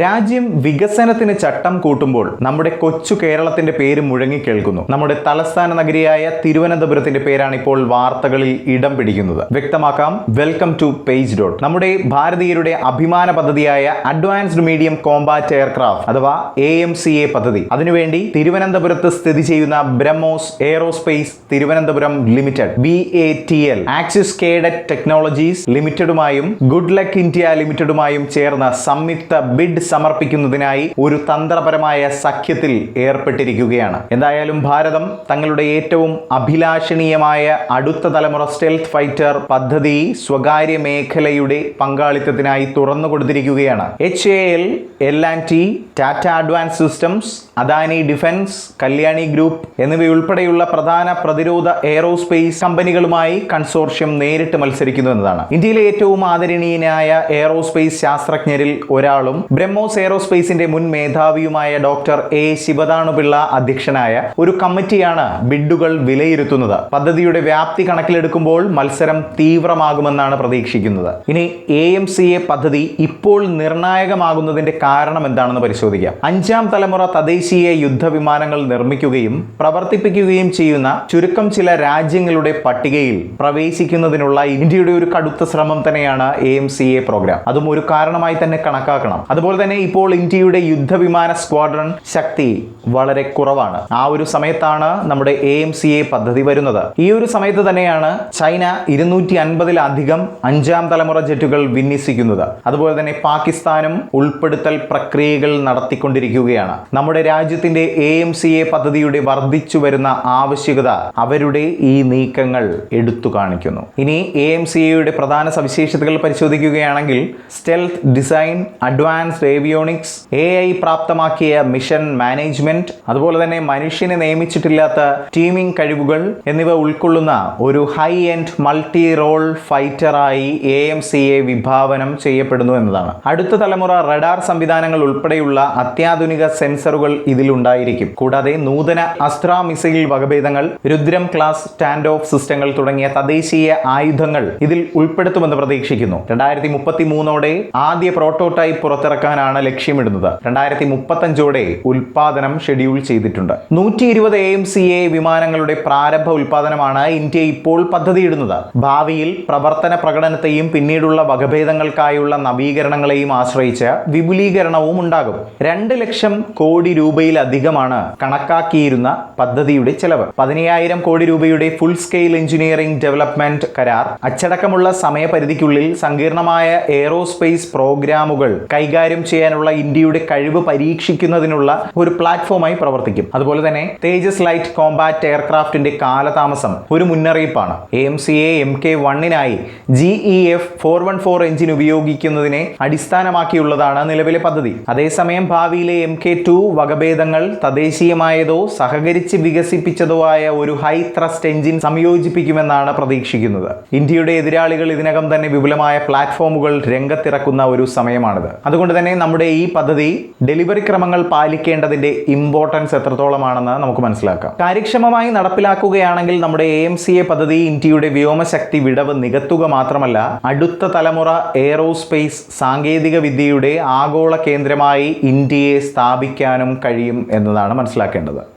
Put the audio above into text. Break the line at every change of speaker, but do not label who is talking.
രാജ്യം വികസനത്തിന് ചട്ടം കൂട്ടുമ്പോൾ നമ്മുടെ കൊച്ചു കേരളത്തിന്റെ പേര് മുഴങ്ങിക്കേൾക്കുന്നു നമ്മുടെ തലസ്ഥാന നഗരിയായ തിരുവനന്തപുരത്തിന്റെ പേരാണ് ഇപ്പോൾ വാർത്തകളിൽ ഇടം പിടിക്കുന്നത്. വ്യക്തമാക്കാം വെൽക്കം ടു പേജ് ഡോട്ട് നമ്മുടെ ഭാരതീയരുടെ അഭിമാന പദ്ധതിയായ അഡ്വാൻസ്ഡ് മീഡിയം കോമ്പാറ്റ് എയർക്രാഫ്റ്റ് അഥവാ എ എം സി എ പദ്ധതി. അതിനുവേണ്ടി തിരുവനന്തപുരത്ത് സ്ഥിതി ചെയ്യുന്ന BrahMos aerospace Thiruvananthapuram limited B A T L axis cadet technologies ലിമിറ്റഡുമായും good luck India ലിമിറ്റഡുമായും ചേർന്ന സംയുക്ത ബിഡ് സമർപ്പിക്കുന്നതിനായി ഒരു തന്ത്രപരമായ സഖ്യത്തിൽ ഏർപ്പെട്ടിരിക്കുകയാണ്. എന്തായാലും ഭാരതം തങ്ങളുടെ ഏറ്റവും അഭിലാഷണീയമായ അടുത്ത തലമുറ സ്റ്റെൽത്ത് ഫൈറ്റർ പദ്ധതി സ്വകാര്യ മേഖലയുടെ പങ്കാളിത്തത്തിനായി തുറന്നു കൊടുത്തിരിക്കുകയാണ്. H A L L and T Tata advance systems Adani defence Kalyani group എന്നിവയുൾപ്പെടെയുള്ള പ്രധാന പ്രതിരോധ എയറോസ്പേസ് കമ്പനികളുമായി കൺസോർഷ്യം നേരിട്ട് മത്സരിക്കുന്നു എന്നതാണ്. ഇന്ത്യയിലെ ഏറ്റവും ആദരണീയനായ എയറോസ്പേസ് ശാസ്ത്രജ്ഞരിൽ ഒരാളും ബ്രഹ്മോസ് എയറോസ്പേസിന്റെ മുൻ മേധാവിയുമായ ഡോക്ടർ എ. ശിവദാണുപിള്ള അധ്യക്ഷനായ ഒരു കമ്മിറ്റിയാണ് ബിഡുകൾ വിലയിരുത്തുന്നത്. പദ്ധതിയുടെ വ്യാപ്തി കണക്കിലെടുക്കുമ്പോൾ മത്സരം തീവ്രമാകുമെന്നാണ് പ്രതീക്ഷിക്കുന്നത്. ഇനി എ എം സി എ പദ്ധതി ഇപ്പോൾ നിർണായകമാകുന്നതിന്റെ കാരണം എന്താണെന്ന് പരിശോധിക്കാം. അഞ്ചാം തലമുറ തദ്ദേശീയ യുദ്ധവിമാനങ്ങൾ നിർമ്മിക്കുകയും പ്രവർത്തിപ്പിക്കുകയും ചെയ്യുന്ന ചുരുക്കം ചില രാജ്യങ്ങളുടെ പട്ടികയിൽ പ്രവേശിക്കുന്നതിനുള്ള ഇന്ത്യയുടെ ഒരു കടുത്ത ശ്രമം തന്നെയാണ് A M C A programme. അതും ഒരു കാരണമായി തന്നെ കണക്കാക്കണം. അതുപോലെ തന്നെ ഇപ്പോൾ ഇന്ത്യയുടെ യുദ്ധവിമാന സ്ക്വാഡ്രൺ ശക്തി വളരെ കുറവാണ്. ആ ഒരു സമയത്താണ് നമ്മുടെ എ എം സി എ പദ്ധതി വരുന്നത്. ഈ ഒരു സമയത്ത് തന്നെയാണ് ചൈന ഇരുന്നൂറ്റി അൻപതിലധികം അഞ്ചാം തലമുറ ജെറ്റുകൾ വിന്യസിക്കുന്നത്. അതുപോലെ തന്നെ പാകിസ്ഥാനും ഉൾപ്പെടുത്തൽ പ്രക്രിയകൾ നടത്തിക്കൊണ്ടിരിക്കുകയാണ്. നമ്മുടെ രാജ്യത്തിന്റെ എ എം സി എ പദ്ധതിയുടെ വർദ്ധിച്ചു വരുന്ന ആവശ്യകത അവരുടെ ഈ നീക്കങ്ങൾ എടുത്തു കാണിക്കുന്നു. ഇനി എ എം സി എയുടെ പ്രധാന സവിശേഷതകൾ പരിശോധിക്കുകയാണെങ്കിൽ stealth design advanced avionics A I പ്രാപ്തമാക്കിയ mission management അതുപോലെ തന്നെ മനുഷ്യനെ നിയമിച്ചിട്ടില്ലാത്ത ടീമിംഗ് കഴിവുകൾ എന്നിവ ഉൾക്കൊള്ളുന്ന ഒരു ഹൈ എൻഡ് മൾട്ടി റോൾ ഫൈറ്ററായി എ എം സി എ വിഭാവനം ചെയ്യപ്പെടുന്നു എന്നതാണ്. അടുത്ത തലമുറ റഡാർ സംവിധാനങ്ങൾ ഉൾപ്പെടെയുള്ള അത്യാധുനിക സെൻസറുകൾ ഇതിലുണ്ടായിരിക്കും. കൂടാതെ നൂതന അസ്ത്ര മിസൈൽ വകഭേദങ്ങൾ രുദ്രം ക്ലാസ് സ്റ്റാൻഡ് ഓഫ് സിസ്റ്റങ്ങൾ തുടങ്ങിയ തദ്ദേശീയ ആയുധങ്ങൾ ഇതിൽ ഉൾപ്പെടുത്തുമെന്ന് പ്രതീക്ഷിക്കുന്നു. രണ്ടായിരത്തി മുപ്പത്തി മൂന്നോടെ ആദ്യ പ്രോട്ടോടൈപ്പ് പുറത്തിറക്കാനാണ് ലക്ഷ്യമിടുന്നത്. രണ്ടായിരത്തി മുപ്പത്തഞ്ചോടെ ഉൽപാദനം ഷെഡ്യൂൾ ചെയ്തിട്ടുണ്ട്. നൂറ്റി ഇരുപത് എ എം സി എ വിമാനങ്ങളുടെ പ്രാരംഭ ഉൽപാദനമാണ് ഇന്ത്യ ഇപ്പോൾ പദ്ധതിയിടുന്നത്. ഭാവിയിൽ പ്രവർത്തന പ്രകടനത്തെയും പിന്നീടുള്ള വകഭേദങ്ങൾക്കായുള്ള നവീകരണങ്ങളെയും ആശ്രയിച്ച് വിപുലീകരണവും ഉണ്ടാകും. രണ്ട് ലക്ഷം കോടി രൂപയിലധികമാണ് കണക്കാക്കിയിരുന്ന പദ്ധതിയുടെ ചെലവ്. പതിനയ്യായിരം കോടി രൂപയുടെ ഫുൾ സ്കെയിൽ എഞ്ചിനീയറിംഗ് ഡെവലപ്മെന്റ് കരാർ അച്ചടക്കമുള്ള സമയപരിധിക്കുള്ളിൽ സങ്കീർണമായ എയറോസ്പേസ് പ്രോഗ്രാമുകൾ കൈകാര്യം ചെയ്യാനുള്ള ഇന്ത്യയുടെ കഴിവ് പരീക്ഷിക്കുന്നതിനുള്ള ഒരു പ്ലാറ്റ്ഫോമായി പ്രവർത്തിക്കും. അതുപോലെ തന്നെ തേജസ് ലൈറ്റ് കോമ്പാറ്റ് എയർക്രാഫ്റ്റിന്റെ കാലതാമസം ഒരു മുന്നറിയിപ്പാണ്. M C A M K വണ്ണിനായി G E F four one four engine ഉപയോഗിക്കുന്നതിനെ അടിസ്ഥാനമാക്കിയുള്ളതാണ് നിലവിലെ പദ്ധതി. അതേസമയം ഭാവിയിലെ എം കെ ടു വകഭേദങ്ങൾ തദ്ദേശീയമായതോ സഹകരിച്ച് വികസിപ്പിച്ചതോ ആയ ഒരു ഹൈ ത്രസ്റ്റ് എഞ്ചിൻ സംയോജിപ്പിക്കുമെന്നാണ് പ്രതീക്ഷിക്കുന്നത്. ഇന്ത്യയുടെ എതിരാളികൾ ഇതിനകം തന്നെ വിപുലമായ പ്ലാറ്റ്ഫോമുകൾ രംഗത്തിറക്കുന്ന ഒരു സമയമാണിത്. അതുകൊണ്ട് തന്നെ നമ്മുടെ ഈ പദ്ധതി ഡെലിവറി ക്രമങ്ങൾ പാലിക്കേണ്ടതിന്റെ ഇമ്പോർട്ടൻസ് എത്രത്തോളമാണെന്ന് നമുക്ക് മനസ്സിലാക്കാം. കാര്യക്ഷമമായി നടപ്പിലാക്കുകയാണെങ്കിൽ നമ്മുടെ എ എം സി എ പദ്ധതി ഇന്ത്യയുടെ വ്യോമശക്തി വിടവ് നികത്തുക മാത്രമല്ല അടുത്ത തലമുറ എയറോസ്പേസ് സാങ്കേതിക വിദ്യയുടെ ആഗോള കേന്ദ്രമായി ഇന്ത്യയെ സ്ഥാപിക്കാനും കഴിയും എന്നതാണ് മനസ്സിലാക്കേണ്ടത്.